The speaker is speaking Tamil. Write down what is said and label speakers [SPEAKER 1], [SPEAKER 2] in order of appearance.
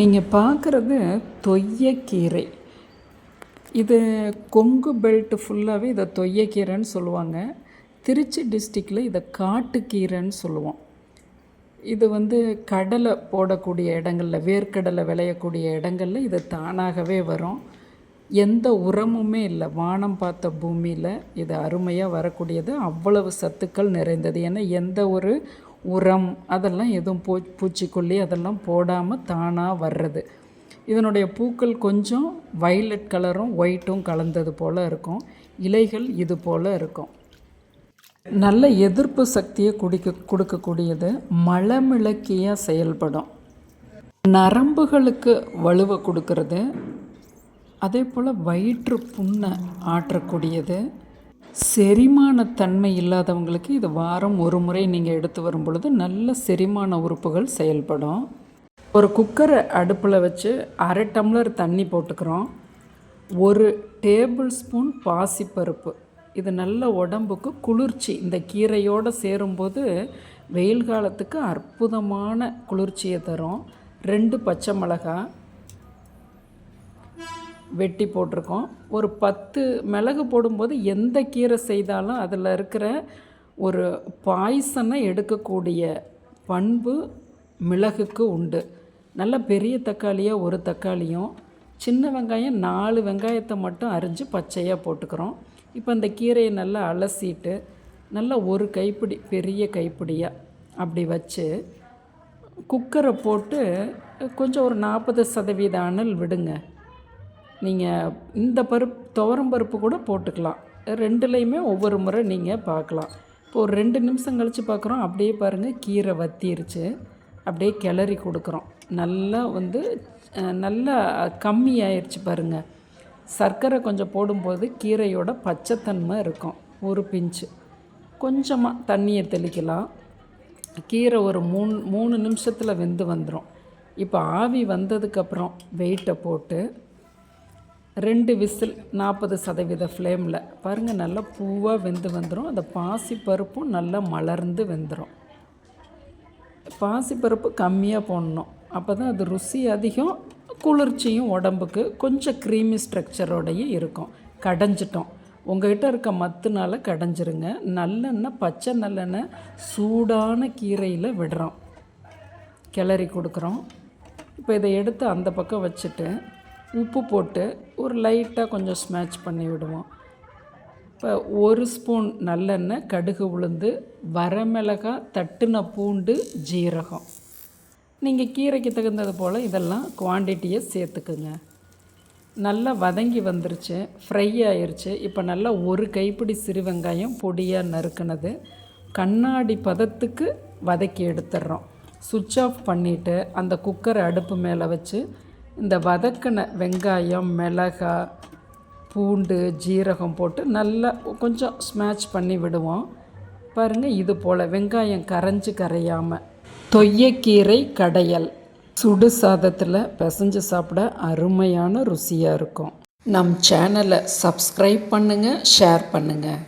[SPEAKER 1] நீங்கள் பார்க்குறது தொய்யக்கீரை இது கொங்கு பெல்ட் ஃபுல்லாகவே இதை தொய்யக்கீரைன்னு சொல்லுவாங்க. திருச்சி டிஸ்ட்ரிக்டில் இதை காட்டுக்கீரைன்னு சொல்லுவோம். இது வந்து கடலை போடக்கூடிய இடங்களில் வேர்க்கடலை விளையக்கூடிய இடங்களில் இது தானாகவே வரும். எந்த உரமுமே இல்லை. வானம் பார்த்த பூமியில் இது அருமையாக வரக்கூடியது. அவ்வளவு சத்துக்கள் நிறைந்தது. ஏன்னா எந்த ஒரு உரம் அதெல்லாம் எதுவும் பூ பூச்சிக்கொல்லி அதெல்லாம் போடாமல் தானாக வர்றது. இதனுடைய பூக்கள் கொஞ்சம் வைலட் கலரும் ஒயிட்டும் கலந்தது போல் இருக்கும். இலைகள் இது போல் இருக்கும். நல்ல எதிர்ப்பு சக்தியை குடிக்க கொடுக்கக்கூடியது மலமிளக்கியாக செயல்படும். நரம்புகளுக்கு வலுவை கொடுக்கறது. அதே போல் வயிற்று புண்ணை ஆற்றக்கூடியது. செரிமானத்தன்மை இல்லாதவங்களுக்கு இது வாரம் ஒரு முறை நீங்கள் எடுத்து வரும் பொழுது நல்ல செரிமான உறுப்புகள் செயல்படும். ஒரு குக்கரை அடுப்பில் வச்சு அரை டம்ளர் தண்ணி போட்டுக்கிறோம். ஒரு டேபிள் ஸ்பூன் பாசிப்பருப்பு. இது நல்ல உடம்புக்கு குளிர்ச்சி. இந்த கீரையோடு சேரும்போது வெயில் காலத்துக்கு அற்புதமான குளிர்ச்சியை தரும். ரெண்டு பச்சை மிளகாய் வெட்டி போட்டிருக்கோம். ஒரு பத்து மிளகு போடும்போது எந்த கீரை செய்தாலும் அதில் இருக்கிற ஒரு பாய்சனை எடுக்கக்கூடிய பண்பு மிளகுக்கு உண்டு. நல்ல பெரிய தக்காளியாக ஒரு தக்காளியும் சின்ன வெங்காயம் நாலு வெங்காயத்தை மட்டும் அரிஞ்சு பச்சையாக போட்டுக்கிறோம். இப்போ அந்த கீரையை நல்லா அலசிட்டு நல்லா ஒரு கைப்பிடி பெரிய கைப்பிடியாக அப்படி வச்சு குக்கரை போட்டு கொஞ்சம் ஒரு நாற்பது சதவீத அனல் விடுங்க. நீங்கள் இந்த பருப்பு துவரம் பருப்பு கூட போட்டுக்கலாம். ரெண்டுலேயுமே ஒவ்வொரு முறை நீங்கள் பார்க்கலாம் இப்போ ஒரு ரெண்டு நிமிஷம் கழித்து பார்க்குறோம் அப்படியே பாருங்கள் கீரை வத்திருச்சு. அப்படியே கிளறி கொடுக்குறோம். நல்லா வந்து நல்லா கம்மி ஆயிடுச்சு பாருங்கள் சர்க்கரை கொஞ்சம் போடும்போது கீரையோட பச்சைத்தன்மை இருக்கும். ஒரு பிஞ்சு. கொஞ்சமாக தண்ணியை தெளிக்கலாம். கீரை ஒரு மூணு மூணு நிமிஷத்தில் வெந்து வந்துடும் இப்போ ஆவி வந்ததுக்கப்புறம் வெயிட்டை போட்டு ரெண்டு விசில் நாற்பது சதவீத ஃப்ளேமில். பாருங்கள் நல்லா பூவாக வெந்து வந்துடும் அந்த பாசி பருப்பும் நல்லா மலர்ந்து வெந்துடும் பாசிப்பருப்பு கம்மியாக போடணும். அப்போ தான் அது ருசி அதிகம் குளிர்ச்சியும் உடம்புக்கு கொஞ்சம் க்ரீமி ஸ்ட்ரக்சரோடையும் இருக்கும். கடைஞ்சிட்டோம். உங்கள்கிட்ட இருக்க மத்துனால கடைஞ்சிருங்க. நல்லெண்ணெய் பச்சை நல்லெண்ணெய் சூடான கீரையில் விடுறோம். கிளறி கொடுக்குறோம். இப்போ இதை எடுத்து அந்த பக்கம் வச்சுட்டு உப்பு போட்டு ஒரு லைட்டாக கொஞ்சம் ஸ்மேட்ச் பண்ணி விடுவோம். இப்போ ஒரு ஸ்பூன் நல்லெண்ணெய் கடுகு உளுந்து வரமிளகாய் தட்டுன பூண்டு ஜீரகம். நீங்கள் கீரைக்கு தகுந்தது போல் இதெல்லாம் குவான்டிட்டியை சேர்த்துக்குங்க. நல்லா வதங்கி வந்துருச்சு ஃப்ரை ஆயிடுச்சு இப்போ நல்லா ஒரு கைப்பிடி சிறு வெங்காயம் பொடியாக நறுக்கினது. கண்ணாடி பதத்துக்கு வதக்கி எடுத்துடுறோம் சுவிட்ச் ஆஃப் பண்ணிவிட்டு அந்த குக்கரை அடுப்பு மேலே வச்சு இந்த வதக்கின வெங்காயம் மிளகாய் பூண்டு ஜீரகம் போட்டு நல்லா கொஞ்சம் ஸ்மேட்ச் பண்ணி விடுவோம். பாருங்கள் இது போல் வெங்காயம் கரைஞ்சி கரையாமல் தொய்யக்கீரை கடையல். சுடு சாதத்தில் பிசைஞ்சு சாப்பிட அருமையான ருசியாக இருக்கும். நம் சேனலை சப்ஸ்கிரைப் பண்ணுங்கள் ஷேர் பண்ணுங்கள்